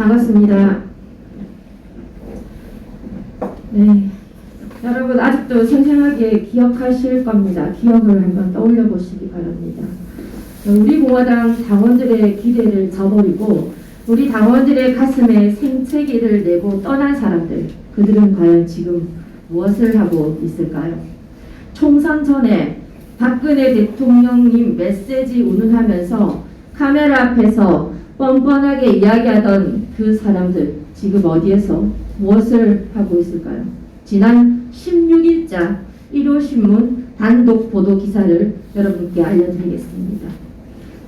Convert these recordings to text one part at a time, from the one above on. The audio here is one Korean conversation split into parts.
반갑습니다. 네. 여러분 아직도 생생하게 기억하실 겁니다. 기억을 한번 떠올려 보시기 바랍니다. 우리 공화당 당원들의 기대를 저버리고 우리 당원들의 가슴에 생채기를 내고 떠난 사람들 그들은 과연 지금 무엇을 하고 있을까요? 총선 전에 박근혜 대통령님 메시지 운운하면서 카메라 앞에서 뻔뻔하게 이야기하던 그 사람들 지금 어디에서 무엇을 하고 있을까요? 지난 16일자 1호 신문 단독 보도 기사를 여러분께 알려드리겠습니다.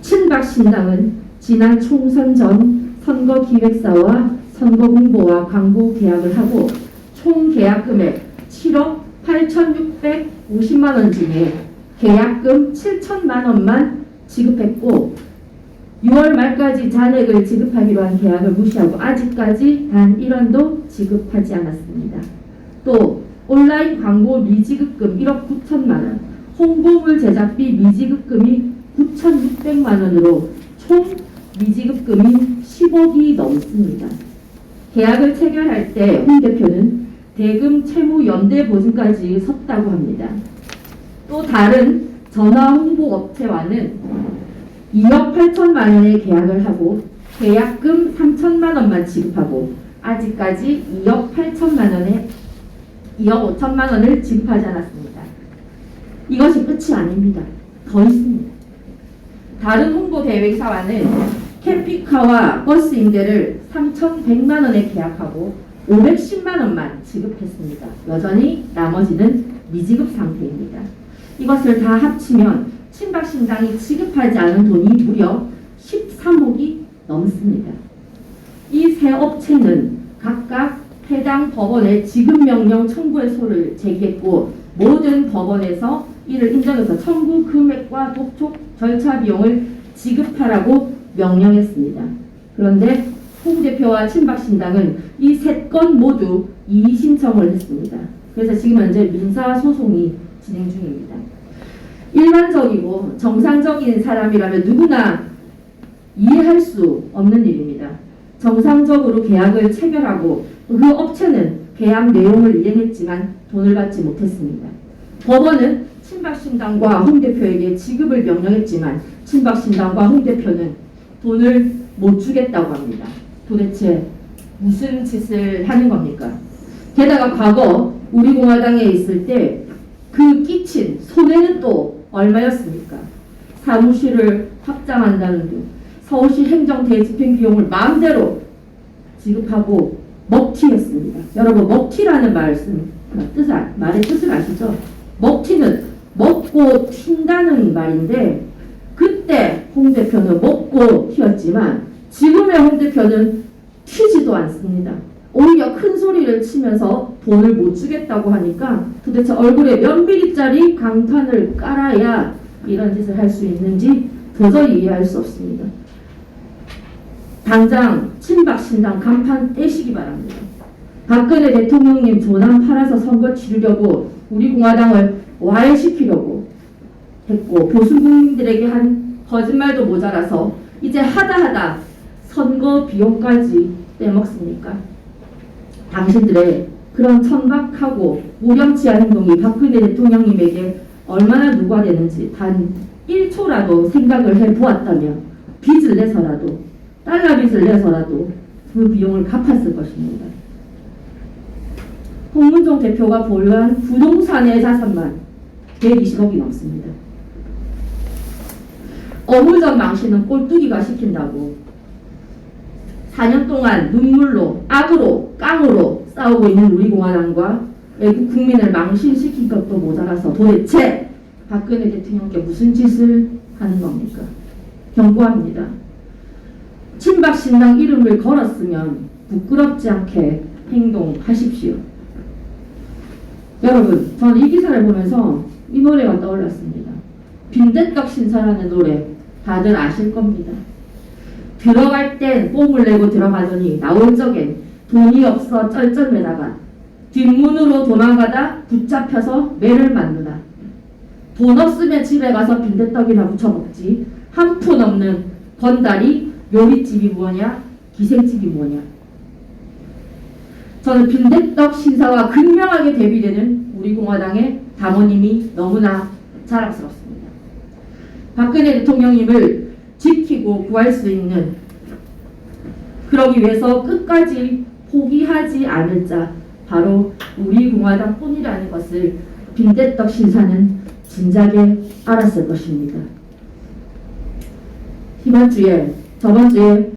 친박 신당은 지난 총선 전 선거 기획사와 선거 공보와 광고 계약을 하고 총 계약 금액 7억 8,650만 원 중에 계약금 7천만 원만 지급했고 6월 말까지 잔액을 지급하기로 한 계약을 무시하고 아직까지 단 1원도 지급하지 않았습니다. 또 온라인 광고 미지급금 1억 9천만 원, 홍보물 제작비 미지급금이 9,600만 원으로 총 미지급금이 10억이 넘습니다. 계약을 체결할 때 홍 대표는 대금 채무 연대 보증까지 섰다고 합니다. 또 다른 전화 홍보 업체와는 2억 8천만 원의 계약을 하고 계약금 3천만 원만 지급하고 아직까지 2억 8천만 원에 2억 5천만 원을 지급하지 않았습니다. 이것이 끝이 아닙니다. 더 있습니다. 다른 홍보 대회사와는 캠핑카와 버스 임대를 3,100만 원에 계약하고 510만 원만 지급했습니다. 여전히 나머지는 미지급 상태입니다. 이것을 다 합치면 친박신당이 지급하지 않은 돈이 무려 13억이 넘습니다. 이 세 업체는 각각 해당 법원에 지급명령 청구의소를 제기했고 모든 법원에서 이를 인정해서 청구 금액과 독촉 절차 비용을 지급하라고 명령했습니다. 그런데 홍 대표와 친박신당은 이 세 건 모두 이의 신청을 했습니다. 그래서 지금 현재 민사 소송이 진행 중입니다. 일반적이고 정상적인 사람이라면 누구나 이해할 수 없는 일입니다. 정상적으로 계약을 체결하고 그 업체는 계약 내용을 이행했지만 돈을 받지 못했습니다. 법원은 친박신당과 홍 대표에게 지급을 명령했지만 친박신당과 홍 대표는 돈을 못 주겠다고 합니다. 도대체 무슨 짓을 하는 겁니까? 게다가 과거 우리 공화당에 있을 때 그 끼친 손해는 또 얼마였습니까? 사무실을 확장한다는 등 서울시 행정 대집행 비용을 마음대로 지급하고 먹튀했습니다. 여러분 먹튀라는 말씀 뜻 아- 말의 뜻을 아시죠? 먹튀는 먹고 튄다는 말인데 그때 홍 대표는 먹고 튀었지만 지금의 홍 대표는 튀지도 않습니다. 오히려 큰 소리를 치면서 돈을 못 주겠다고 하니까 도대체 얼굴에 몇 미리짜리 강판을 깔아야 이런 짓을 할 수 있는지 도저히 이해할 수 없습니다. 당장 친박신당 간판 떼시기 바랍니다. 박근혜 대통령님 조남 팔아서 선거 치르려고 우리 공화당을 와해시키려고 했고 보수 국민들에게 한 거짓말도 모자라서 이제 하다 하다 선거 비용까지 떼먹습니까? 당신들의 그런 천박하고 무렴치한 행동이 박근혜 대통령님에게 얼마나 누가 되는지 단 1초라도 생각을 해보았다면 빚을 내서라도 달러 빚을 내서라도 그 비용을 갚았을 것입니다. 홍문종 대표가 보유한 부동산의 자산만 120억이 넘습니다. 어물전 망신은 꼴뚜기가 시킨다고 4년 동안 눈물로 악으로 깡으로 싸우고 있는 우리 공화당과 외국 국민을 망신시킨 것도 모자라서 도대체 박근혜 대통령께 무슨 짓을 하는 겁니까? 경고합니다. 친박 신당 이름을 걸었으면 부끄럽지 않게 행동하십시오. 여러분, 저는 이 기사를 보면서 이 노래가 떠올랐습니다. 빈대떡 신사라는 노래 다들 아실 겁니다. 들어갈 땐 뽕을 내고 들어가더니 나올 적엔 돈이 없어 쩔쩔매다가 뒷문으로 도망가다 붙잡혀서 매를 맞는다. 돈 없으면 집에 가서 빈대떡이나 무쳐 먹지. 한 푼 없는 건달이 요리집이 뭐냐? 기생집이 뭐냐? 저는 빈대떡 신사와 극명하게 대비되는 우리 공화당의 당원님이 너무나 자랑스럽습니다. 박근혜 대통령님을 지키고 구할 수 있는 그러기 위해서 끝까지 포기하지 않을 자 바로 우리 공화당 뿐이라는 것을 빈대떡 신사는 진작에 알았을 것입니다. 이번 주에 저번 주에